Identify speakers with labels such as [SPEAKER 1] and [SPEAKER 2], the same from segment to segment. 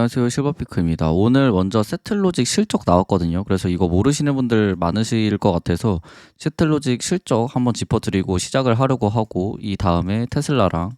[SPEAKER 1] 안녕하세요 실버피크입니다. 오늘 먼저 세틀로직 실적 나왔거든요. 그래서 이거 모르시는 분들 많으실 것 같아서 세틀로직 실적 한번 짚어드리고 시작을 하려고 하고 이 다음에 테슬라랑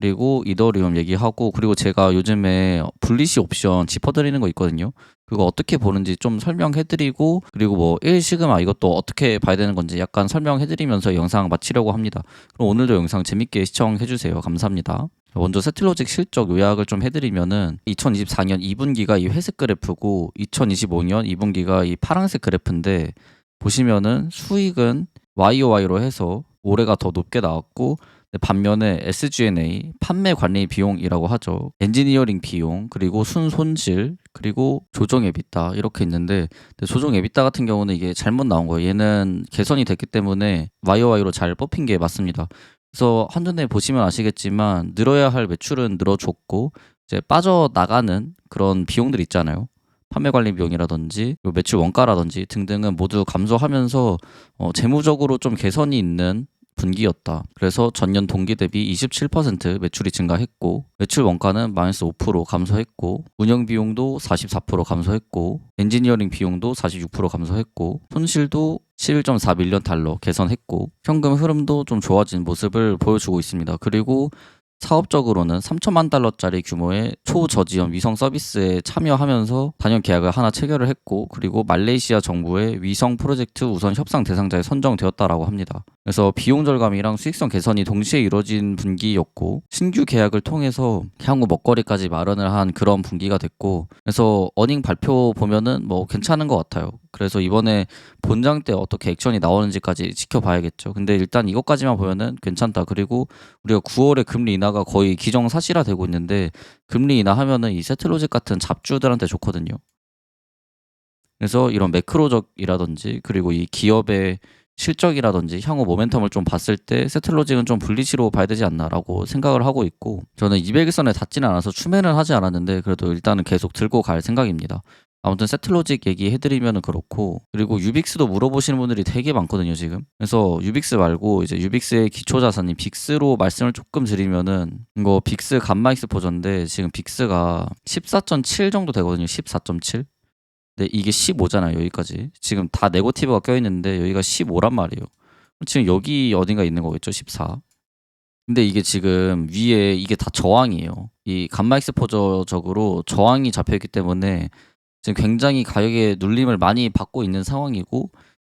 [SPEAKER 1] 그리고 이더리움 얘기하고 그리고 제가 요즘에 분리시 옵션 짚어드리는 거 있거든요. 그거 어떻게 보는지 좀 설명해드리고 그리고 뭐 1시그마 이것도 어떻게 봐야 되는 건지 약간 설명해드리면서 영상 마치려고 합니다. 그럼 오늘도 영상 재밌게 시청해주세요. 감사합니다. 먼저 세틀로직 실적 요약을 좀 해드리면은 2024년 2분기가 이 회색 그래프고 2025년 2분기가 이 파란색 그래프인데 보시면은 수익은 YOY로 해서 올해가 더 높게 나왔고 반면에 SG&A 판매 관리 비용이라고 하죠. 엔지니어링 비용 그리고 순 손실 그리고 조정 EBITDA 이렇게 있는데 조정 EBITDA 같은 경우는 이게 잘못 나온 거예요. 얘는 개선이 됐기 때문에 YOY로 잘 뽑힌 게 맞습니다. 그래서 한전에 보시면 아시겠지만 늘어야 할 매출은 늘어줬고 이제 빠져나가는 그런 비용들 있잖아요. 판매 관리 비용이라든지 그리고 매출 원가라든지 등등은 모두 감소하면서 어, 재무적으로 좀 개선이 있는 분기였다. 그래서 전년 동기 대비 27% 매출이 증가했고 매출 원가는 마이너스 5% 감소했고 운영 비용도 44% 감소했고 엔지니어링 비용도 46% 감소했고 손실도 11.4 밀리언 달러 개선했고 현금 흐름도 좀 좋아진 모습을 보여주고 있습니다. 그리고 사업적으로는 3천만 달러짜리 규모의 초저지연 위성 서비스에 참여하면서 단연 계약을 하나 체결을 했고 그리고 말레이시아 정부의 위성 프로젝트 우선 협상 대상자에 선정되었다라고 합니다. 그래서 비용 절감이랑 수익성 개선이 동시에 이루어진 분기였고 신규 계약을 통해서 향후 먹거리까지 마련을 한 그런 분기가 됐고 그래서 어닝 발표 보면은 뭐 괜찮은 것 같아요. 그래서 이번에 본장 때 어떻게 액션이 나오는지까지 지켜봐야겠죠. 근데 일단 이것까지만 보면은 괜찮다. 그리고 우리가 9월에 금리 인하 가 거의 기정사실화 되고 있는데 금리 인하하면은 이 세틀로직 같은 잡주들한테 좋거든요. 그래서 이런 매크로적이라든지 그리고 이 기업의 실적이라든지 향후 모멘텀을 좀 봤을 때 세틀로직은 좀 분리시로 봐야 되지 않나라고 생각을 하고 있고 저는 200일선에 닿지는 않아서 추매는 하지 않았는데 그래도 일단은 계속 들고 갈 생각입니다. 아무튼 세틀로직 얘기해드리면 그렇고 그리고 유빅스도 물어보시는 분들이 되게 많거든요 지금. 그래서 유빅스 말고 이제 유빅스의 기초 자산인 빅스로 말씀을 조금 드리면은 이거 빅스 감마 익스 버전인데 지금 빅스가 14.7 정도 되거든요 14.7 근데 이게 15잖아요 여기까지. 지금 다 네거티브가 껴있는데 여기가 15란 말이에요. 지금 여기 어딘가 있는 거겠죠 14 근데 이게 지금 위에 이게 다 저항이에요. 이 감마 익스 포저적으로 저항이 잡혀있기 때문에 지금 굉장히 가격에 눌림을 많이 받고 있는 상황이고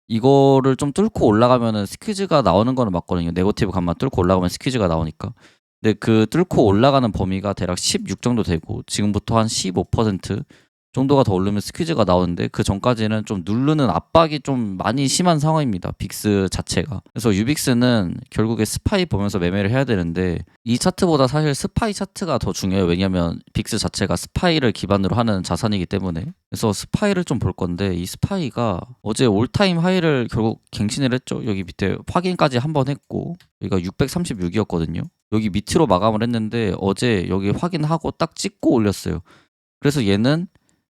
[SPEAKER 1] 이거를 좀 뚫고 올라가면은 스퀴즈가 나오는 거는 맞거든요. 네거티브 감만 뚫고 올라가면 스퀴즈가 나오니까. 근데 그 뚫고 올라가는 범위가 대략 16 정도 되고 지금부터 한 15% 정도가 더 오르면 스퀴즈가 나오는데 그 전까지는 좀 누르는 압박이 좀 많이 심한 상황입니다. 빅스 자체가. 그래서 유빅스는 결국에 스파이 보면서 매매를 해야 되는데 이 차트보다 사실 스파이 차트가 더 중요해요. 왜냐하면 빅스 자체가 스파이를 기반으로 하는 자산이기 때문에. 그래서 스파이를 좀 볼 건데 이 스파이가 어제 올타임 하이를 결국 갱신을 했죠. 여기 밑에 확인까지 한 번 했고 여기가 636이었거든요. 여기 밑으로 마감을 했는데 어제 여기 확인하고 딱 찍고 올렸어요. 그래서 얘는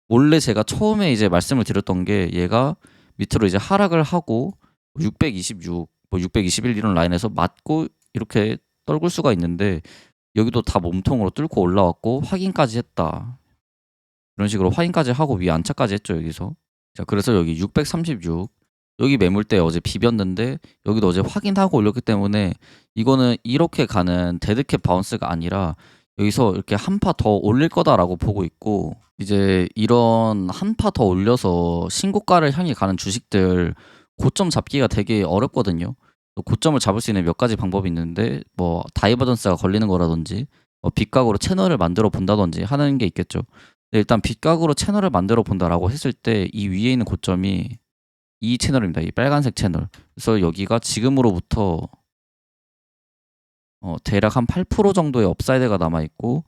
[SPEAKER 1] 원래 제가 처음에 이제 말씀을 드렸던 게 얘가 밑으로 이제 하락을 하고 626, 뭐 621 이런 라인에서 맞고 이렇게 떨굴 수가 있는데 여기도 다 몸통으로 뚫고 올라왔고 확인까지 했다. 이런 식으로 확인까지 하고 위 안착까지 했죠 여기서. 자 그래서 여기 636 여기 매물대 어제 비볐는데 여기도 어제 확인하고 올렸기 때문에 이거는 이렇게 가는 데드캡 바운스가 아니라 여기서 이렇게 한 파 더 올릴 거다라고 보고 있고 이제 이런 한 파 더 올려서 신고가를 향해 가는 주식들 고점 잡기가 되게 어렵거든요. 고점을 잡을 수 있는 몇 가지 방법이 있는데 뭐 다이버전스가 걸리는 거라든지 뭐 빗각으로 채널을 만들어 본다든지 하는 게 있겠죠. 일단 빗각으로 채널을 만들어 본다라고 했을 때 이 위에 있는 고점이 이 채널입니다. 이 빨간색 채널. 그래서 여기가 지금으로부터 어, 대략 한 8% 정도의 업사이드가 남아 있고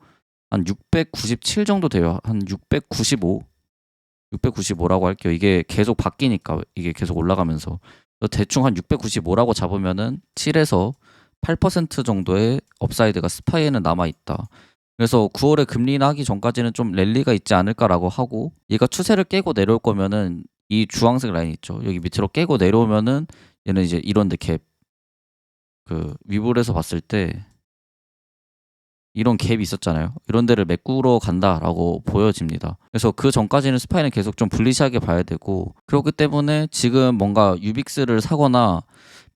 [SPEAKER 1] 한 697 정도 돼요. 한 695, 695라고 할게요. 이게 계속 바뀌니까 이게 계속 올라가면서 대충 한 695라고 잡으면은 7에서 8% 정도의 업사이드가 스파이에는 남아 있다. 그래서 9월에 금리 하기 전까지는 좀 랠리가 있지 않을까라고 하고 얘가 추세를 깨고 내려올 거면은 이 주황색 라인 있죠. 여기 밑으로 깨고 내려오면은 얘는 이제 이런 데 갭. 그 위볼에서 봤을 때 이런 갭이 있었잖아요. 이런 데를 메꾸러 간다라고 보여집니다. 그래서 그 전까지는 스파이는 계속 좀 불리시하게 봐야 되고 그렇기 때문에 지금 뭔가 유빅스를 사거나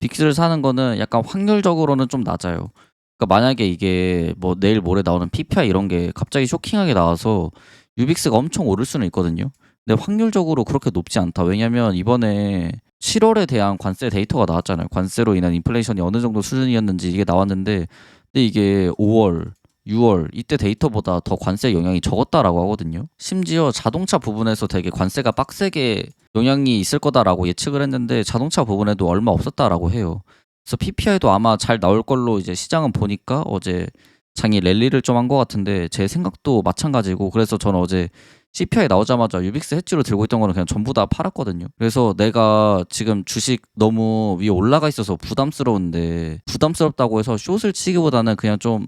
[SPEAKER 1] 빅스를 사는 거는 약간 확률적으로는 좀 낮아요. 그러니까 만약에 이게 뭐 내일 모레 나오는 PPI 이런 게 갑자기 쇼킹하게 나와서 유빅스가 엄청 오를 수는 있거든요. 근데 확률적으로 그렇게 높지 않다. 왜냐면 이번에 7월에 대한 관세 데이터가 나왔잖아요. 관세로 인한 인플레이션이 어느 정도 수준이었는지 이게 나왔는데 근데 이게 5월 6월 이때 데이터보다 더 관세 영향이 적었다라고 하거든요. 심지어 자동차 부분에서 되게 관세가 빡세게 영향이 있을 거다라고 예측을 했는데 자동차 부분에도 얼마 없었다라고 해요. 그래서 PPI도 아마 잘 나올 걸로 이제 시장은 보니까 어제 장이 랠리를 좀 한 것 같은데 제 생각도 마찬가지고 그래서 저는 어제 CPI 나오자마자 유빅스 해지로 들고 있던 거는 그냥 전부 다 팔았거든요. 그래서 내가 지금 주식 너무 위에 올라가 있어서 부담스러운데 부담스럽다고 해서 숏을 치기보다는 그냥 좀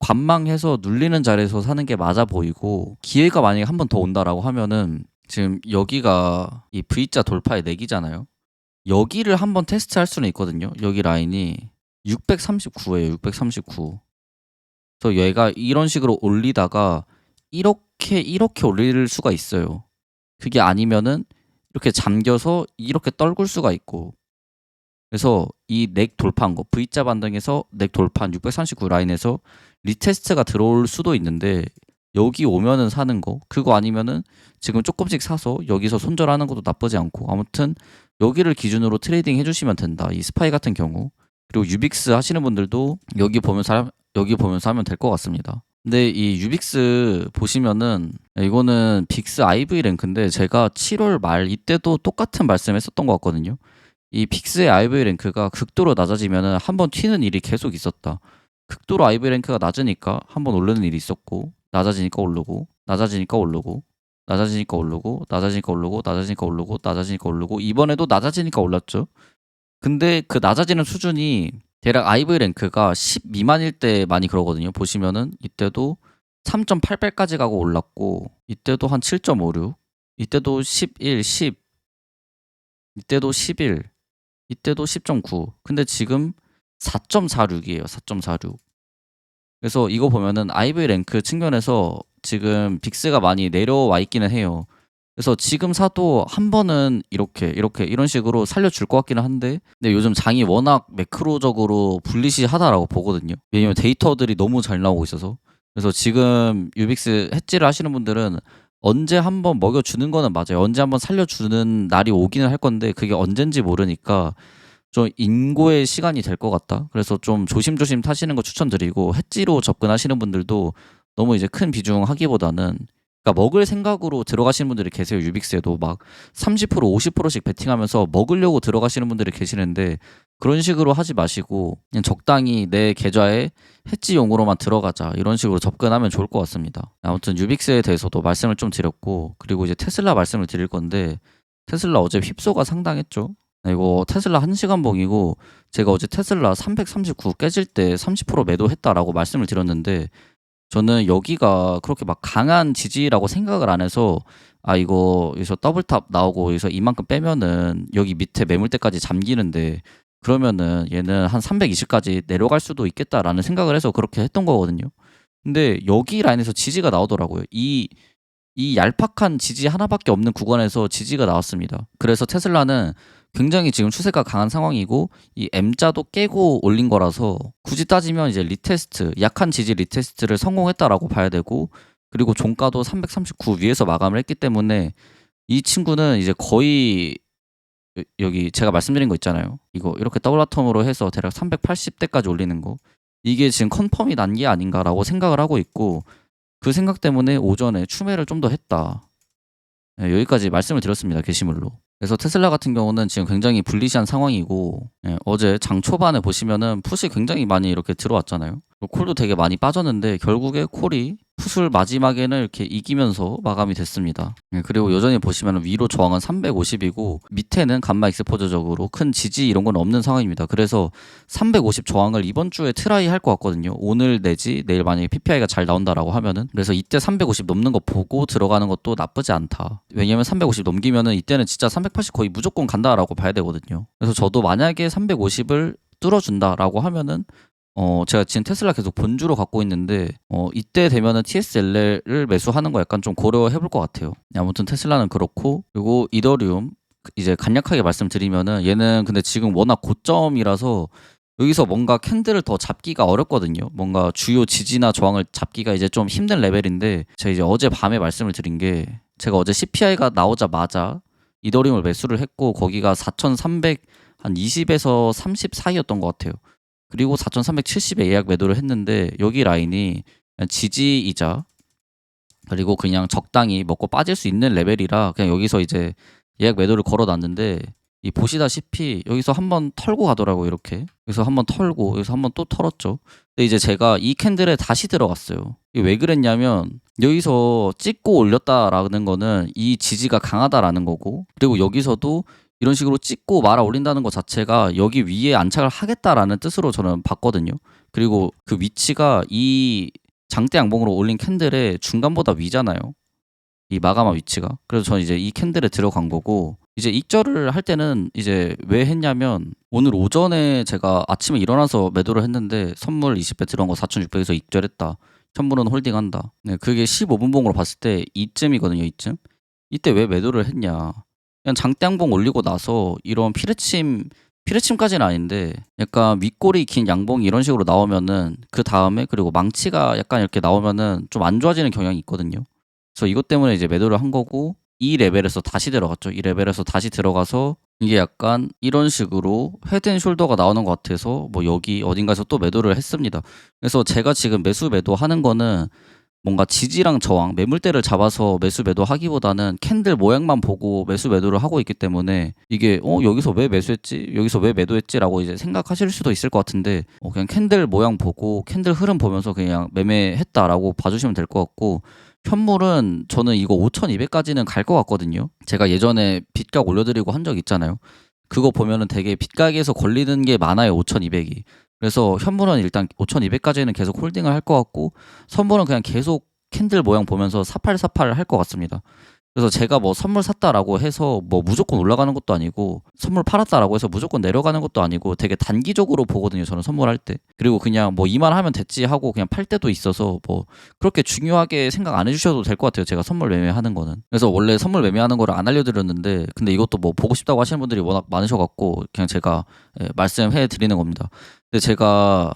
[SPEAKER 1] 관망해서 눌리는 자리에서 사는 게 맞아 보이고 기회가 만약에 한 번 더 온다라고 하면은 지금 여기가 이 V자 돌파의 내기잖아요. 여기를 한번 테스트할 수는 있거든요. 여기 라인이 639예요. 639. 그래서 얘가 이런 식으로 올리다가 이렇게 이렇게 올릴 수가 있어요. 그게 아니면은 이렇게 잠겨서 이렇게 떨굴 수가 있고. 그래서 이 넥 돌파한 거 V자 반등에서 넥 돌파한 639 라인에서 리테스트가 들어올 수도 있는데 여기 오면은 사는 거 그거 아니면은 지금 조금씩 사서 여기서 손절하는 것도 나쁘지 않고 아무튼 여기를 기준으로 트레이딩 해주시면 된다 이 스파이 같은 경우 그리고 유빅스 하시는 분들도 여기 보면서 하- 여기 보면서 하면 될 것 같습니다 근데 이 유빅스 보시면은 이거는 빅스 IV 랭크인데 제가 7월 말 이때도 똑같은 말씀했었던 것 같거든요 이 빅스의 IV 랭크가 극도로 낮아지면은 한번 튀는 일이 계속 있었다 극도로 IV 랭크가 낮으니까 한번 오르는 일이 있었고 낮아지니까 오르고 낮아지니까 오르고 낮아지니까 오르고 낮아지니까 오르고 낮아지니까 오르고 낮아지니까 오르고 이번에도 낮아지니까 올랐죠. 근데 그 낮아지는 수준이 대략 IV 랭크가 10 미만일 때 많이 그러거든요. 보시면은 이때도 3.88까지 가고 올랐고 이때도 한 7.56 이때도 11, 10 이때도 11 이때도 10.9 근데 지금 4.46이에요. 4.46 그래서 이거 보면은 IV 랭크 측면에서 지금 빅스가 많이 내려와 있기는 해요. 그래서 지금 사도 한 번은 이렇게 이렇게 이런 식으로 살려줄 것 같기는 한데 근데 요즘 장이 워낙 매크로적으로 불리시하다라고 보거든요. 왜냐면 데이터들이 너무 잘 나오고 있어서 그래서 지금 유빅스 해지를 하시는 분들은 언제 한번 먹여주는 거는 맞아요. 언제 한번 살려주는 날이 오기는 할 건데 그게 언젠지 모르니까 좀 인고의 시간이 될 것 같다. 그래서 좀 조심조심 타시는 거 추천드리고 해지로 접근하시는 분들도 너무 이제 큰 비중 하기보다는 그러니까 먹을 생각으로 들어가시는 분들이 계세요. 유빅스에도 막 30% 50%씩 베팅하면서 먹으려고 들어가시는 분들이 계시는데 그런 식으로 하지 마시고 그냥 적당히 내 계좌에 해지용으로만 들어가자 이런 식으로 접근하면 좋을 것 같습니다. 아무튼 유빅스에 대해서도 말씀을 좀 드렸고 그리고 이제 테슬라 말씀을 드릴 건데 테슬라 어제 휩소가 상당했죠. 네, 이거 테슬라 1시간 봉이고 제가 어제 테슬라 339 깨질 때 30% 매도했다라고 말씀을 드렸는데 저는 여기가 그렇게 막 강한 지지라고 생각을 안 해서 아 이거 여기서 더블탑 나오고 여기서 이만큼 빼면은 여기 밑에 매물대까지 잠기는데 그러면은 얘는 한 320까지 내려갈 수도 있겠다라는 생각을 해서 그렇게 했던 거거든요. 근데 여기 라인에서 지지가 나오더라고요. 이 이 얄팍한 지지 하나밖에 없는 구간에서 지지가 나왔습니다. 그래서 테슬라는 굉장히 지금 추세가 강한 상황이고 이 M자도 깨고 올린 거라서 굳이 따지면 이제 리테스트 약한 지지 리테스트를 성공했다라고 봐야 되고 그리고 종가도 339 위에서 마감을 했기 때문에 이 친구는 이제 거의 여- 여기 제가 말씀드린 거 있잖아요. 이거 이렇게 더블라텀으로 해서 대략 380대까지 올리는 거 이게 지금 컨펌이 난 게 아닌가라고 생각을 하고 있고 그 생각 때문에 오전에 추매를 좀 더 했다. 네, 여기까지 말씀을 드렸습니다. 게시물로. 그래서 테슬라 같은 경우는 지금 굉장히 불리시한 상황이고 예, 어제 장 초반에 보시면은 풋이 굉장히 많이 이렇게 들어왔잖아요. 콜도 되게 많이 빠졌는데 결국에 콜이 풋을 마지막에는 이렇게 이기면서 마감이 됐습니다. 예, 그리고 여전히 보시면 위로 저항은 350이고 밑에는 감마 익스포저적으로 큰 지지 이런 건 없는 상황입니다. 그래서 350 저항을 이번 주에 트라이 할 것 같거든요. 오늘 내지 내일 만약에 PPI가 잘 나온다라고 하면은 그래서 이때 350 넘는 거 보고 들어가는 것도 나쁘지 않다. 왜냐면 350 넘기면은 이때는 진짜 380 거의 무조건 간다라고 봐야 되거든요. 그래서 저도 만약에 350을 뚫어준다라고 하면은 어 제가 지금 테슬라 계속 본주로 갖고 있는데 어 이때 되면은 TSLR을 매수하는 거 약간 좀 고려해 볼 것 같아요. 아무튼 테슬라는 그렇고 그리고 이더리움 이제 간략하게 말씀드리면은 얘는 근데 지금 워낙 고점이라서 여기서 뭔가 캔들을 더 잡기가 어렵거든요. 뭔가 주요 지지나 저항을 잡기가 이제 좀 힘든 레벨인데 제가 이제 어제 밤에 말씀을 드린 게 제가 어제 CPI가 나오자마자 이더리움을 매수를 했고 거기가 4,300 한 20에서 30 사이였던 것 같아요. 그리고 4,370에 예약 매도를 했는데 여기 라인이 지지이자 그리고 그냥 적당히 먹고 빠질 수 있는 레벨이라 그냥 여기서 이제 예약 매도를 걸어놨는데 이 보시다시피 여기서 한번 털고 가더라고 요 이렇게 여기서 한번 털고 여기서 한번 또 털었죠. 근데 이제 제가 이 캔들에 다시 들어갔어요. 이게 왜 그랬냐면 여기서 찍고 올렸다라는 거는 이 지지가 강하다라는 거고 그리고 여기서도 이런 식으로 찍고 말아 올린다는 것 자체가 여기 위에 안착을 하겠다라는 뜻으로 저는 봤거든요. 그리고 그 위치가 이 장대 양봉으로 올린 캔들의 중간보다 위잖아요. 이 마감한 위치가. 그래서 저는 이제 이 캔들에 들어간 거고 이제 익절을 할 때는 이제 왜 했냐면 오늘 오전에 제가 아침에 일어나서 매도를 했는데 선물 20배 들어간 거 4,600에서 익절했다. 현물은 홀딩한다. 네, 그게 15분봉으로 봤을 때 이쯤이거든요, 이쯤. 이때 왜 매도를 했냐? 그냥 장대양봉 올리고 나서 이런 피레침 피레침까지는 아닌데 약간 윗골이 긴 양봉이 이런 식으로 나오면은 그 다음에 그리고 망치가 약간 이렇게 나오면은 좀 안 좋아지는 경향이 있거든요. 그래서 이것 때문에 이제 매도를 한 거고 이 레벨에서 다시 들어갔죠. 이 레벨에서 다시 들어가서 이게 약간 이런 식으로 헤드앤숄더가 나오는 것 같아서 뭐 여기 어딘가에서 또 매도를 했습니다. 그래서 제가 지금 매수 매도 하는 거는 뭔가 지지랑 저항, 매물대를 잡아서 매수 매도하기보다는 캔들 모양만 보고 매수 매도를 하고 있기 때문에 이게 어 여기서 왜 매수했지? 여기서 왜 매도했지라고 이제 생각하실 수도 있을 것 같은데 어, 그냥 캔들 모양 보고 캔들 흐름 보면서 그냥 매매했다라고 봐주시면 될 것 같고 현물은 저는 이거 5,200까지는 갈 것 같거든요. 제가 예전에 빚각 올려드리고 한 적 있잖아요. 그거 보면은 되게 빚각에서 걸리는 게 많아요. 5,200이. 그래서 현물은 일단 5,200까지는 계속 홀딩을 할 것 같고 선물은 그냥 계속 캔들 모양 보면서 4848할것 같습니다. 그래서 제가 뭐 선물 샀다라고 해서 뭐 무조건 올라가는 것도 아니고 선물 팔았다라고 해서 무조건 내려가는 것도 아니고 되게 단기적으로 보거든요. 저는 선물할 때. 그리고 그냥 뭐 이만 하면 됐지 하고 그냥 팔 때도 있어서 뭐 그렇게 중요하게 생각 안 해주셔도 될 것 같아요. 제가 선물 매매하는 거는. 그래서 원래 선물 매매하는 거를 안 알려드렸는데 근데 이것도 뭐 보고 싶다고 하시는 분들이 워낙 많으셔갖고 그냥 제가 예, 말씀해 드리는 겁니다. 근데 제가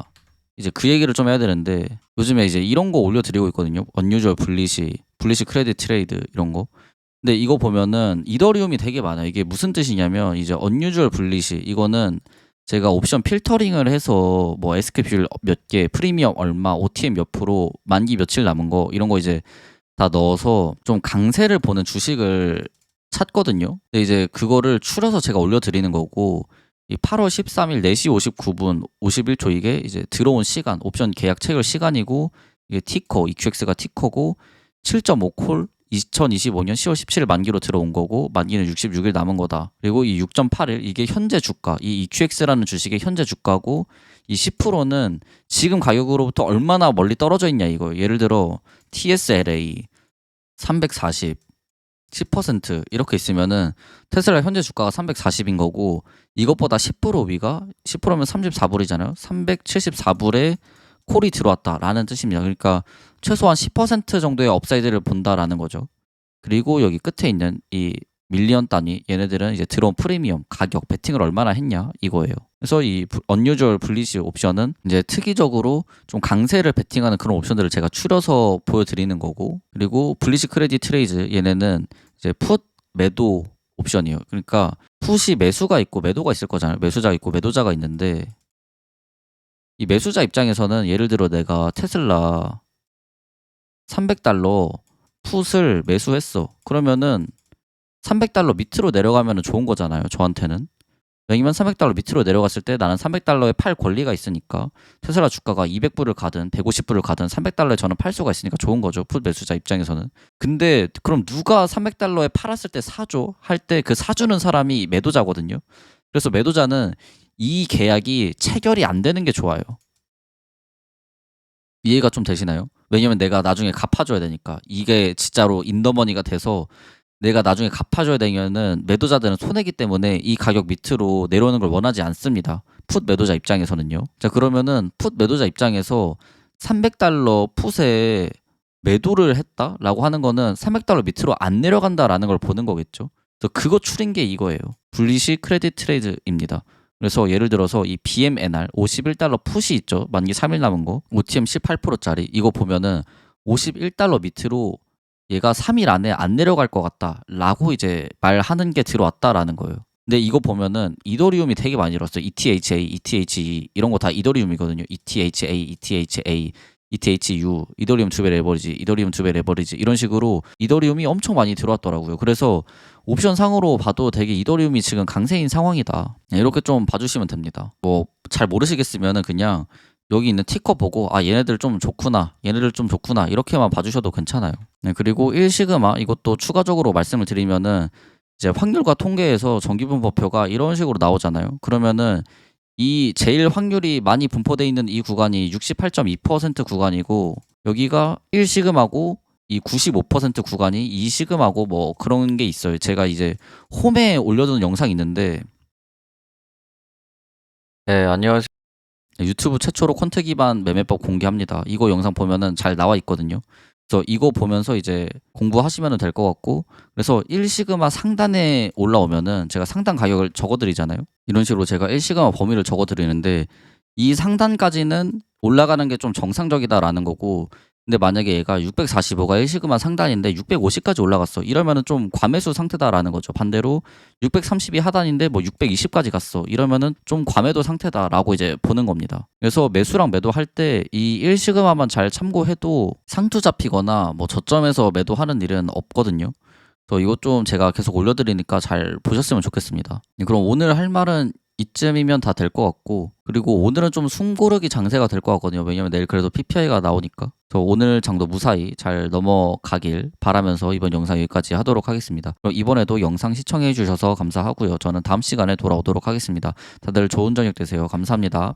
[SPEAKER 1] 이제 그 얘기를 좀 해야 되는데 요즘에 이제 이런 거 올려드리고 있거든요. 언유절 분리시, 분리시 크레딧 트레이드 이런 거. 근데 이거 보면은 이더리움이 되게 많아요. 이게 무슨 뜻이냐면 이제 언유절 분리시 이거는 제가 옵션 필터링을 해서 뭐 SQ 비율 몇 개, 프리미엄 얼마, OTM 몇 프로, 만기 며칠 남은 거 이런 거 이제 다 넣어서 좀 강세를 보는 주식을 찾거든요. 근데 이제 그거를 추려서 제가 올려드리는 거고 이 8월 13일 4시 59분 51초 이게 이제 들어온 시간, 옵션 계약 체결 시간이고 이게 티커, EQX가 티커고 7.5콜 2025년 10월 17일 만기로 들어온 거고 만기는 66일 남은 거다. 그리고 이 6.81 이게 현재 주가, 이 EQX라는 주식의 현재 주가고 이 10%는 지금 가격으로부터 얼마나 멀리 떨어져 있냐 이거. 예를 들어 TSLA 340 10% 이렇게 있으면은 테슬라 현재 주가가 340인 거고 이것보다 10% 위가 10%면 34불이잖아요. 374불에 콜이 들어왔다라는 뜻입니다. 그러니까 최소한 10% 정도의 업사이드를 본다라는 거죠. 그리고 여기 끝에 있는 이 밀리언 단위 얘네들은 이제 들어온 프리미엄 가격 베팅을 얼마나 했냐 이거예요. 그래서 이 언유절 분리시 옵션은 이제 특이적으로 좀 강세를 베팅하는 그런 옵션들을 제가 추려서 보여드리는 거고 그리고 분리시 크레딧 트레이즈 얘네는 이제 풋 매도 옵션이에요. 그러니까 풋이 매수가 있고 매도가 있을 거잖아요. 매수자가 있고 매도자가 있는데 이 매수자 입장에서는 예를 들어 내가 테슬라 300달러 풋을 매수했어. 그러면은 300달러 밑으로 내려가면 좋은 거잖아요. 저한테는. 왜냐면 300달러 밑으로 내려갔을 때 나는 300달러에 팔 권리가 있으니까 테슬라 주가가 200불을 가든 150불을 가든 300달러에 저는 팔 수가 있으니까 좋은 거죠. 풋 매수자 입장에서는. 근데 그럼 누가 300달러에 팔았을 때 사줘? 할 때 그 사주는 사람이 매도자거든요. 그래서 매도자는 이 계약이 체결이 안 되는 게 좋아요. 이해가 좀 되시나요? 왜냐면 내가 나중에 갚아줘야 되니까 이게 진짜로 인더머니가 돼서 내가 나중에 갚아줘야 되면은 매도자들은 손해기 때문에 이 가격 밑으로 내려오는 걸 원하지 않습니다. 풋 매도자 입장에서는요. 자 그러면은 풋 매도자 입장에서 300달러 풋에 매도를 했다라고 하는 거는 300달러 밑으로 안 내려간다라는 걸 보는 거겠죠. 그래서 그거 추린 게 이거예요. 분리식 크레딧 트레이드입니다. 그래서 예를 들어서 이 BMNR 51달러 풋이 있죠. 만기 3일 남은 거. OTM 18%짜리 이거 보면은 51달러 밑으로 얘가 3일 안에 안 내려갈 것 같다라고 이제 말하는 게 들어왔다라는 거예요. 근데 이거 보면은 이더리움이 되게 많이 잃었어요. ETHA, ETHE 이런 거 다 이더리움이거든요. ETHA, ETHA, ETHU, 이더리움 두 배 레버리지, 이더리움 두 배 레버리지 이런 식으로 이더리움이 엄청 많이 들어왔더라고요. 그래서 옵션 상으로 봐도 되게 이더리움이 지금 강세인 상황이다. 네, 이렇게 좀 봐주시면 됩니다. 뭐 잘 모르시겠으면은 그냥 여기 있는 티커 보고 아 얘네들 좀 좋구나 얘네들 좀 좋구나 이렇게만 봐주셔도 괜찮아요. 네, 그리고 1시그마 이것도 추가적으로 말씀을 드리면은 이제 확률과 통계에서 정기분포표가 이런 식으로 나오잖아요. 그러면은 이 제일 확률이 많이 분포돼 있는 이 구간이 68.2% 구간이고 여기가 1시그마고 이 95% 구간이 2시그마고 뭐 그런 게 있어요. 제가 이제 홈에 올려둔 영상이 있는데. 네 안녕하세요 유튜브 최초로 콘트 기반 매매법 공개합니다. 이거 영상 보면은 잘 나와 있거든요. 그래서 이거 보면서 이제 공부하시면 될 것 같고 그래서 1시그마 상단에 올라오면은 제가 상단 가격을 적어드리잖아요. 이런 식으로 제가 1시그마 범위를 적어드리는데 이 상단까지는 올라가는 게 좀 정상적이다라는 거고 근데 만약에 얘가 645가 1시그마 상단인데 650까지 올라갔어. 이러면은 좀 과매수 상태다라는 거죠. 반대로 630이 하단인데 뭐 620까지 갔어. 이러면은 좀 과매도 상태다라고 이제 보는 겁니다. 그래서 매수랑 매도할 때 이 1시그마만 잘 참고해도 상투 잡히거나 뭐 저점에서 매도하는 일은 없거든요. 그래서 이것 좀 제가 계속 올려드리니까 잘 보셨으면 좋겠습니다. 네, 그럼 오늘 할 말은 이쯤이면 다 될 것 같고 그리고 오늘은 좀 숨고르기 장세가 될 것 같거든요. 왜냐면 내일 그래도 PPI가 나오니까. 그래서 오늘 장도 무사히 잘 넘어가길 바라면서 이번 영상 여기까지 하도록 하겠습니다. 그럼 이번에도 영상 시청해 주셔서 감사하고요. 저는 다음 시간에 돌아오도록 하겠습니다. 다들 좋은 저녁 되세요. 감사합니다.